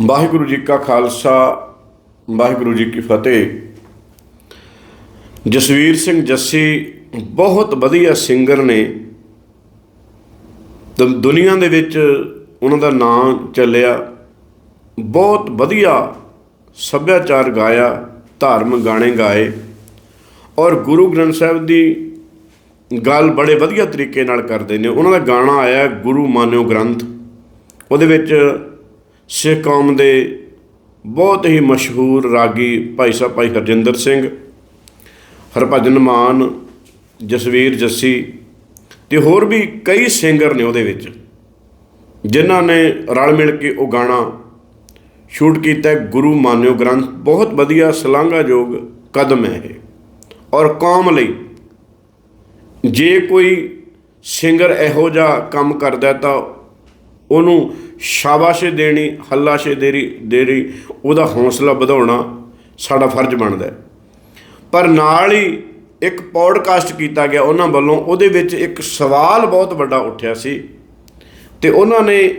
ਵਾਹਿਗੁਰੂ ਜੀ ਕਾ ਖਾਲਸਾ, ਵਾਹਿਗੁਰੂ ਜੀ ਕੀ ਫਤਿਹ। ਜਸਵੀਰ ਸਿੰਘ ਜੱਸੀ ਬਹੁਤ ਵਧੀਆ ਸਿੰਗਰ ਨੇ। ਦੁਨੀਆ ਦੇ ਵਿੱਚ ਉਹਨਾਂ ਦਾ ਨਾਮ ਚੱਲਿਆ। ਬਹੁਤ ਵਧੀਆ ਸੱਭਿਆਚਾਰ ਗਾਇਆ ਧਾਰਮਿਕ ਗਾਣੇ ਗਾਏ ਔਰ ਗੁਰੂ ਗ੍ਰੰਥ ਸਾਹਿਬ ਦੀ ਗੱਲ ਬੜੇ ਵਧੀਆ ਤਰੀਕੇ ਨਾਲ ਕਰਦੇ ਨੇ। ਉਹਨਾਂ ਦਾ ਗਾਣਾ ਆਇਆ ਗੁਰੂ ਮਾਨਿਓ ਗ੍ਰੰਥ। ਉਹਦੇ ਵਿੱਚ ਸਿੱਖ ਕੌਮ ਦੇ ਬਹੁਤ ਹੀ ਮਸ਼ਹੂਰ ਰਾਗੀ ਭਾਈ ਸਾਹਿਬ ਭਾਈ ਹਰਜਿੰਦਰ ਸਿੰਘ, ਹਰਭਜਨ ਮਾਨ, ਜਸਵੀਰ ਜੱਸੀ ਤੇ ਹੋਰ ਵੀ ਕਈ ਸਿੰਗਰ ਨੇ ਉਹਦੇ ਵਿੱਚ, ਜਿਨ੍ਹਾਂ ਨੇ ਰਲ ਮਿਲ ਕੇ ਉਹ ਗਾਣਾ ਸ਼ੂਟ ਕੀਤਾ ਗੁਰੂ ਮਾਨਿਓ ਗ੍ਰੰਥ, ਬਹੁਤ ਵਧੀਆ ਸ਼ਲਾਘਾਯੋਗ ਕਦਮ ਹੈ ਇਹ। ਔਰ ਕੌਮ ਲਈ ਜੇ ਕੋਈ ਸਿੰਗਰ ਇਹੋ ਜਿਹਾ ਕੰਮ ਕਰਦਾ ਤਾਂ ਉਹਨੂੰ ਸ਼ਾਬਾਸ਼ੇ ਦੇਣੀ, ਹੱਲਾਸ਼ੇ ਦੇਰੀ ਦੇਰੀ, ਉਹਦਾ ਹੌਸਲਾ ਵਧਾਉਣਾ ਸਾਡਾ ਫਰਜ਼ ਬਣਦਾ ਹੈ। ਪਰ ਨਾਲ ਹੀ ਇੱਕ ਪੌਡਕਾਸਟ ਕੀਤਾ ਗਿਆ ਉਹਨਾਂ ਵੱਲੋਂ, ਉਹਦੇ ਵਿੱਚ ਇੱਕ ਸਵਾਲ ਬਹੁਤ ਵੱਡਾ ਉੱਠਿਆ ਸੀ ਤੇ ਉਹਨਾਂ ਨੇ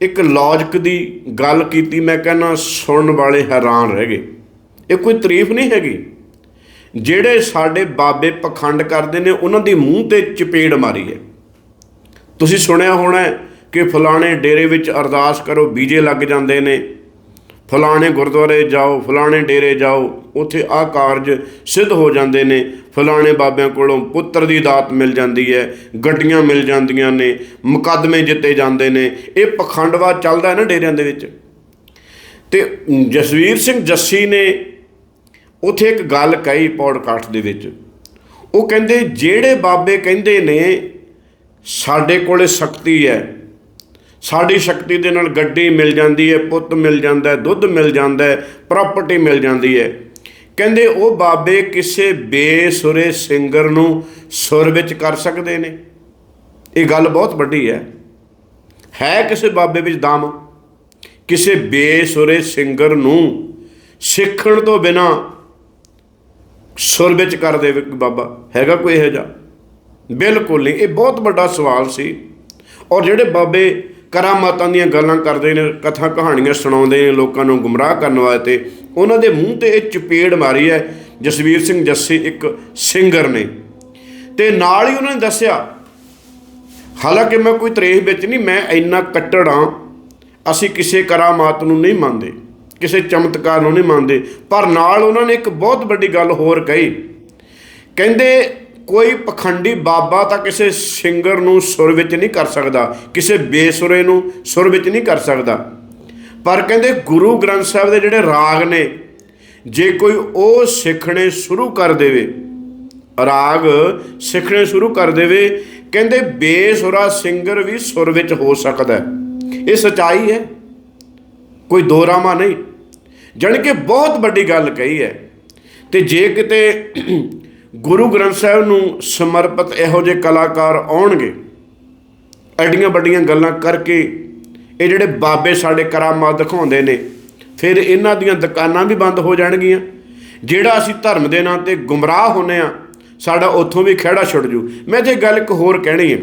ਇੱਕ ਲੌਜਿਕ ਦੀ ਗੱਲ ਕੀਤੀ, ਮੈਂ ਕਹਿੰਦਾ ਸੁਣਨ ਵਾਲੇ ਹੈਰਾਨ ਰਹਿ ਗਏ। ਇਹ ਕੋਈ ਤਾਰੀਫ ਨਹੀਂ ਹੈਗੀ। ਜਿਹੜੇ ਸਾਡੇ ਬਾਬੇ ਪਖੰਡ ਕਰਦੇ ਨੇ, ਉਹਨਾਂ ਦੀ ਮੂੰਹ ਤੇ ਚਪੇੜ ਮਾਰੀ ਹੈ। ਤੁਸੀਂ ਸੁਣਿਆ ਹੋਣਾ ਕਿ ਫਲਾਣੇ ਡੇਰੇ ਵਿੱਚ ਅਰਦਾਸ ਕਰੋ, ਬੀਜੇ ਲੱਗ ਜਾਂਦੇ ਨੇ। ਫਲਾਣੇ ਗੁਰਦੁਆਰੇ ਜਾਓ, ਫਲਾਣੇ ਡੇਰੇ ਜਾਓ, ਉੱਥੇ ਆਹ ਕਾਰਜ ਸਿੱਧ ਹੋ ਜਾਂਦੇ ਨੇ। ਫਲਾਣੇ ਬਾਬਿਆਂ ਕੋਲੋਂ ਪੁੱਤਰ ਦੀ ਦਾਤ ਮਿਲ ਜਾਂਦੀ ਹੈ, ਗੱਡੀਆਂ ਮਿਲ ਜਾਂਦੀਆਂ ਨੇ, ਮੁਕੱਦਮੇ ਜਿੱਤੇ ਜਾਂਦੇ ਨੇ। ਇਹ ਪਖੰਡਵਾਦ ਚੱਲਦਾ ਹੈ ਨਾ ਡੇਰਿਆਂ ਦੇ ਵਿੱਚ। ਤੇ ਜਸਵੀਰ ਸਿੰਘ ਜੱਸੀ ਨੇ ਉਥੇ ਇੱਕ ਗੱਲ ਕਹੀ ਪੌਡਕਾਸਟ ਦੇ ਵਿੱਚ। ਉਹ ਕਹਿੰਦੇ, ਜਿਹੜੇ ਬਾਬੇ ਕਹਿੰਦੇ ਨੇ, ਸਾਡੇ ਕੋਲੇ ਸ਼ਕਤੀ ਹੈ ਸਾਡੀ ਸ਼ਕਤੀ ਦੇ ਨਾਲ ਗੱਡੀ ਮਿਲ ਜਾਂਦੀ ਹੈ, ਪੁੱਤ ਮਿਲ ਜਾਂਦਾ ਹੈ, ਦੁੱਧ ਮਿਲ ਜਾਂਦਾ ਹੈ ਪ੍ਰਾਪਰਟੀ ਮਿਲ ਜਾਂਦੀ ਹੈ। ਕਹਿੰਦੇ ਉਹ ਬਾਬੇ ਕਿਸੇ ਬੇਸੁਰੇ ਸਿੰਗਰ ਨੂੰ ਸੁਰ ਵਿੱਚ ਕਰ ਸਕਦੇ ਨੇ। ਇਹ ਗੱਲ ਬਹੁਤ ਵੱਡੀ ਹੈ। ਹੈ ਕਿਸੇ ਬਾਬੇ ਵਿੱਚ ਦਮ? ਕਿਸੇ ਬੇਸੁਰੇ ਸਿੰਗਰ ਨੂੰ ਸਿੱਖਣ ਤੋਂ ਬਿਨਾ ਸੁਰ ਵਿੱਚ ਕਰ ਦੇਵੇ ਬਾਬਾ? ਹੈਗਾ ਕੋਈ ਇਹੋ ਜਿਹਾ? ਬਿਲਕੁਲ ਨਹੀਂ। ਇਹ ਬਹੁਤ ਵੱਡਾ ਸਵਾਲ ਸੀ। ਔਰ ਜਿਹੜੇ ਬਾਬੇ ਕਰਾਮਾਤਾਂ ਦੀਆਂ ਗੱਲਾਂ ਕਰਦੇ ਨੇ, ਕਥਾ ਕਹਾਣੀਆਂ ਸੁਣਾਉਂਦੇ ਨੇ, ਲੋਕਾਂ ਨੂੰ ਗੁੰਮਰਾਹ ਕਰਨ ਵਾਸਤੇ। ਉਹਨਾਂ ਦੇ ਮੂੰਹ ਤੇ ਇਹ ਚਪੇੜ ਮਾਰੀ ਹੈ, ਜਸਵੀਰ ਸਿੰਘ ਜੱਸੀ ਇੱਕ ਸਿੰਗਰ ਨੇ। ਤੇ ਨਾਲ ਹੀ ਉਹਨਾਂ ਨੇ ਦੱਸਿਆ, ਹਾਲਾਂਕਿ ਮੈਂ ਕੋਈ ਤਰੇਹ ਵਿੱਚ ਨਹੀਂ, ਮੈਂ ਇੰਨਾ ਕੱਟੜ ਹਾਂ, ਅਸੀਂ ਕਿਸੇ ਕਰਾਮਾਤ ਨੂੰ ਨਹੀਂ ਮੰਨਦੇ, ਕਿਸੇ ਚਮਤਕਾਰ ਨੂੰ ਨਹੀਂ ਮੰਨਦੇ। ਪਰ ਨਾਲ ਉਹਨਾਂ ਨੇ ਇੱਕ ਬਹੁਤ ਵੱਡੀ ਗੱਲ ਹੋਰ ਕਹੀ। ਕਹਿੰਦੇ ਕੋਈ ਪਖੰਡੀ ਬਾਬਾ ਤਾਂ ਕਿਸੇ ਸਿੰਗਰ ਨੂੰ ਸੁਰ ਵਿੱਚ ਨਹੀਂ ਕਰ ਸਕਦਾ, ਕਿਸੇ ਬੇਸੁਰੇ ਨੂੰ ਸੁਰ ਵਿੱਚ ਨਹੀਂ ਕਰ ਸਕਦਾ। ਪਰ ਕਹਿੰਦੇ ਗੁਰੂ ਗ੍ਰੰਥ ਸਾਹਿਬ ਦੇ ਜਿਹੜੇ ਰਾਗ ਨੇ, ਜੇ ਕੋਈ ਉਹ ਸਿੱਖਣੇ ਸ਼ੁਰੂ ਕਰ ਦੇਵੇ, ਰਾਗ ਸਿੱਖਣੇ ਸ਼ੁਰੂ ਕਰ ਦੇਵੇ, ਕਹਿੰਦੇ ਬੇਸੁਰਾ ਸਿੰਗਰ ਵੀ ਸੁਰ ਵਿੱਚ ਹੋ ਸਕਦਾ ਇਹ ਸਚਾਈ ਹੈ। ਕੋਈ ਦੋਰਾਮਾ ਨਹੀਂ। ਜਾਣੀ ਕਿ ਬਹੁਤ ਵੱਡੀ ਗੱਲ ਕਹੀ ਹੈ। ਤੇ ਜੇ ਕਿਤੇ ਗੁਰੂ ਗ੍ਰੰਥ ਸਾਹਿਬ ਨੂੰ ਸਮਰਪਿਤ ਇਹੋ ਜਿਹੇ ਕਲਾਕਾਰ ਆਉਣਗੇ। ਐਡੀਆਂ ਵੱਡੀਆਂ ਗੱਲਾਂ ਕਰਕੇ ਇਹ ਜਿਹੜੇ ਬਾਬੇ ਸਾਡੇ ਕਰਾਮਾਤ ਦਿਖਾਉਂਦੇ ਨੇ, ਫਿਰ ਇਹਨਾਂ ਦੀਆਂ ਦੁਕਾਨਾਂ ਵੀ ਬੰਦ ਹੋ ਜਾਣਗੀਆਂ। ਜਿਹੜਾ ਅਸੀਂ ਧਰਮ ਦੇ ਨਾਂ ਤੇ ਗੁੰਮਰਾਹ ਹੁੰਨੇ ਆ, ਸਾਡਾ ਉੱਥੋਂ ਵੀ ਖਿਹੜਾ ਛੁੱਟ ਜੂ। ਮੈਂ ਤੇ ਗੱਲ ਇੱਕ ਹੋਰ ਕਹਿਣੀ ਹੈ,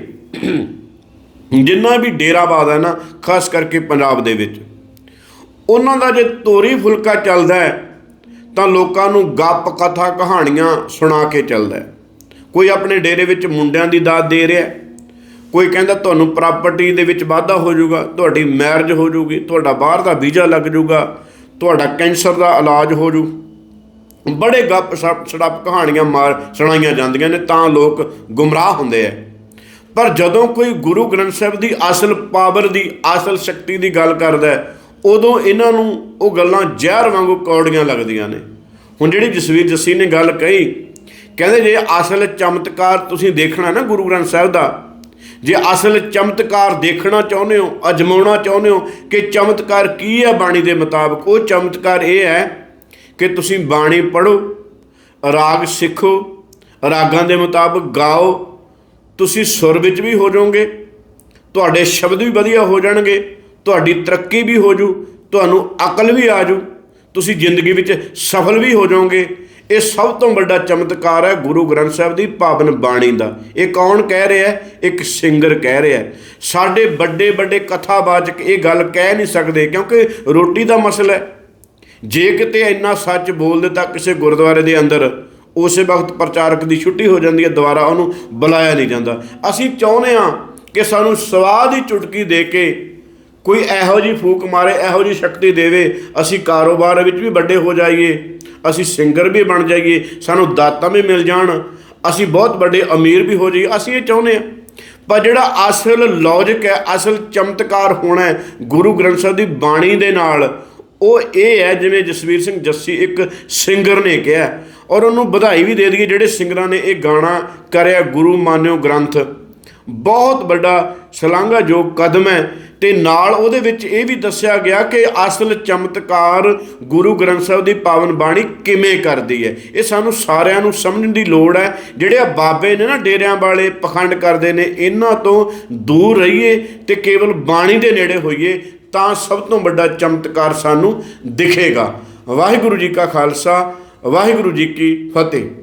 ਜਿੰਨਾ ਵੀ ਡੇਰਾਬਾਦ ਹੈ ਨਾ, ਖਾਸ ਕਰਕੇ ਪੰਜਾਬ ਦੇ ਵਿੱਚ, ਉਹਨਾਂ ਦਾ ਜੇ ਤੋਰੀ ਫੁਲਕਾ ਚੱਲਦਾ ਹੈ ਤਾਂ ਲੋਕਾਂ ਨੂੰ ਗੱਪ ਕਥਾ ਕਹਾਣੀਆਂ ਸੁਣਾ ਕੇ ਚੱਲਦਾ ਹੈ। ਕੋਈ ਆਪਣੇ ਡੇਰੇ ਵਿੱਚ ਮੁੰਡਿਆਂ ਦੀ ਦਾਤ ਦੇ ਰਿਹਾ ਕੋਈ ਕਹਿੰਦਾ ਤੁਹਾਨੂੰ ਪ੍ਰਾਪਰਟੀ ਦੇ ਵਿੱਚ ਵਾਧਾ ਹੋ ਜਾਊਗਾ ਤੁਹਾਡੀ ਮੈਰਿਜ ਹੋ ਜਾਊਗੀ ਤੁਹਾਡਾ ਬਾਹਰ ਦਾ ਵੀਜ਼ਾ ਲੱਗ ਜਾਊਗਾ ਤੁਹਾਡਾ ਕੈਂਸਰ ਦਾ ਇਲਾਜ ਹੋ ਜੂ ਬੜੇ ਗੱਪ ਸਪ ਸੜਪ ਕਹਾਣੀਆਂ ਮਾਰ ਸੁਣਾਈਆਂ ਜਾਂਦੀਆਂ ਨੇ ਤਾਂ ਲੋਕ ਗੁੰਮਰਾਹ ਹੁੰਦੇ ਆ। ਪਰ ਜਦੋਂ ਕੋਈ ਗੁਰੂ ਗ੍ਰੰਥ ਸਾਹਿਬ ਦੀ ਅਸਲ ਪਾਵਰ ਦੀ ਅਸਲ ਸ਼ਕਤੀ ਦੀ ਗੱਲ ਕਰਦਾ ਹੈ, ਉਦੋਂ ਇਹਨਾਂ ਨੂੰ ਉਹ ਗੱਲਾਂ ਜ਼ਹਿਰ ਵਾਂਗੂ ਕੌੜੀਆਂ ਲੱਗਦੀਆਂ ਨੇ। ਹੁਣ ਜਿਹੜੀ ਜਸਵੀਰ ਜੱਸੀ ਨੇ ਗੱਲ ਕਹੀ, ਕਹਿੰਦੇ ਜੇ ਅਸਲ ਚਮਤਕਾਰ ਤੁਸੀਂ ਦੇਖਣਾ ਨਾ ਗੁਰੂ ਗ੍ਰੰਥ ਸਾਹਿਬ ਦਾ, ਜੇ ਅਸਲ ਚਮਤਕਾਰ ਦੇਖਣਾ ਚਾਹੁੰਦੇ ਹੋ, ਅਜਮਾਉਣਾ ਚਾਹੁੰਦੇ ਹੋ ਕਿ ਚਮਤਕਾਰ ਕੀ ਹੈ ਬਾਣੀ ਦੇ ਮੁਤਾਬਕ, ਉਹ ਚਮਤਕਾਰ ਇਹ ਹੈ ਕਿ ਤੁਸੀਂ ਬਾਣੀ ਪੜੋ ਰਾਗ ਸਿੱਖੋ, ਰਾਗਾਂ ਦੇ ਮੁਤਾਬਕ ਗਾਓ, ਤੁਸੀਂ ਸੁਰ ਵਿੱਚ ਵੀ ਹੋ ਜਾਓਗੇ, ਤੁਹਾਡੇ ਸ਼ਬਦ ਵੀ ਵਧੀਆ ਹੋ ਜਾਣਗੇ ਤੁਹਾਡੀ ਤਰੱਕੀ ਵੀ ਹੋ ਜੂ, ਤੁਹਾਨੂੰ ਅਕਲ ਵੀ ਆ ਜੂ, ਤੁਸੀਂ ਜ਼ਿੰਦਗੀ ਵਿੱਚ ਸਫਲ ਵੀ ਹੋ ਜਾਓਗੇ। ਇਹ ਸਭ ਤੋਂ ਵੱਡਾ ਚਮਤਕਾਰ ਹੈ ਗੁਰੂ ਗ੍ਰੰਥ ਸਾਹਿਬ ਦੀ ਪਾਵਨ ਬਾਣੀ ਦਾ। ਇਹ ਕੌਣ ਕਹਿ ਰਿਹਾ ਹੈ? ਇੱਕ ਸਿੰਗਰ ਕਹਿ ਰਿਹਾ ਹੈ। ਸਾਡੇ ਵੱਡੇ ਵੱਡੇ ਕਥਾਵਾਚਕ ਇਹ ਗੱਲ ਕਹਿ ਨਹੀਂ ਸਕਦੇ ਕਿਉਂਕਿ ਰੋਟੀ ਦਾ ਮਸਲਾ ਹੈ। ਜੇ ਕਿਤੇ ਇੰਨਾ ਸੱਚ ਬੋਲ ਦਿੱਤਾ ਕਿਸੇ ਗੁਰਦੁਆਰੇ ਦੇ ਅੰਦਰ ਉਸੇ ਵਕਤ ਪ੍ਰਚਾਰਕ ਦੀ ਛੁੱਟੀ ਹੋ ਜਾਂਦੀ ਹੈ, ਦੁਬਾਰਾ ਉਹਨੂੰ ਬੁਲਾਇਆ ਨਹੀਂ ਜਾਂਦਾ। ਅਸੀਂ ਚਾਹੁੰਦੇ ਹਾਂ ਕਿ ਸਾਨੂੰ ਸਵਾਦ ਦੀ ਚੁਟਕੀ ਦੇ ਕੇ ਕੋਈ ਇਹੋ ਜੀ ਫੂਕ ਮਾਰੇ, ਇਹੋ ਜੀ ਸ਼ਕਤੀ ਦੇਵੇ, ਅਸੀਂ ਕਾਰੋਬਾਰ ਵਿੱਚ ਵੀ ਵੱਡੇ ਹੋ ਜਾਈਏ, ਅਸੀਂ ਸਿੰਗਰ ਵੀ ਬਣ ਜਾਈਏ, ਸਾਨੂੰ ਦਾਤਾਂ ਵੀ ਮਿਲ ਜਾਣ, ਅਸੀਂ ਬਹੁਤ ਵੱਡੇ ਅਮੀਰ ਵੀ ਹੋ ਜਾਈਏ, ਅਸੀਂ ਇਹ ਚਾਹੁੰਦੇ ਹਾਂ। ਪਰ ਜਿਹੜਾ ਅਸਲ ਲੌਜਿਕ ਹੈ, ਅਸਲ ਚਮਤਕਾਰ ਹੋਣਾ ਹੈ ਗੁਰੂ ਗ੍ਰੰਥ ਸਾਹਿਬ ਦੀ ਬਾਣੀ ਦੇ ਨਾਲ, ਉਹ ਇਹ ਹੈ ਜਿਵੇਂ ਜਸਵੀਰ ਸਿੰਘ ਜੱਸੀ ਇੱਕ ਸਿੰਗਰ ਨੇ ਕਿਹਾ, ਔਰ ਉਹਨੂੰ ਵਧਾਈ ਵੀ ਦੇ ਦਈਏ ਜਿਹੜੇ ਸਿੰਗਰਾਂ ਨੇ ਇਹ ਗਾਣਾ ਕਰਿਆ ਗੁਰੂ ਮਾਨਿਓ ਗ੍ਰੰਥ। ਬਹੁਤ ਵੱਡਾ ਸ਼ਲਾਘਾਯੋਗ ਕਦਮ ਹੈ ਤੇ ਨਾਲ ਉਹਦੇ ਵਿੱਚ ਇਹ ਵੀ ਦੱਸਿਆ ਗਿਆ ਕਿ ਅਸਲ ਚਮਤਕਾਰ ਗੁਰੂ ਗ੍ਰੰਥ ਸਾਹਿਬ ਦੀ ਪਾਵਨ ਬਾਣੀ ਕਿਵੇਂ ਕਰਦੀ ਹੈ। ਇਹ ਸਾਨੂੰ ਸਾਰਿਆਂ ਨੂੰ ਸਮਝਣ ਦੀ ਲੋੜ ਹੈ। ਜਿਹੜੇ ਆ ਬਾਬੇ ਨੇ ਨਾ ਡੇਰਿਆਂ ਵਾਲੇ ਪਖੰਡ ਕਰਦੇ ਨੇ, ਇਹਨਾਂ ਤੋਂ ਦੂਰ ਰਹੀਏ ਤੇ ਕੇਵਲ ਬਾਣੀ ਦੇ ਨੇੜੇ ਹੋਈਏ, ਤਾਂ ਸਭ ਤੋਂ ਵੱਡਾ ਚਮਤਕਾਰ ਸਾਨੂੰ ਦਿਖੇਗਾ। ਵਾਹਿਗੁਰੂ ਜੀ ਕਾ ਖਾਲਸਾ, ਵਾਹਿਗੁਰੂ ਜੀ ਕੀ ਫਤਿਹ।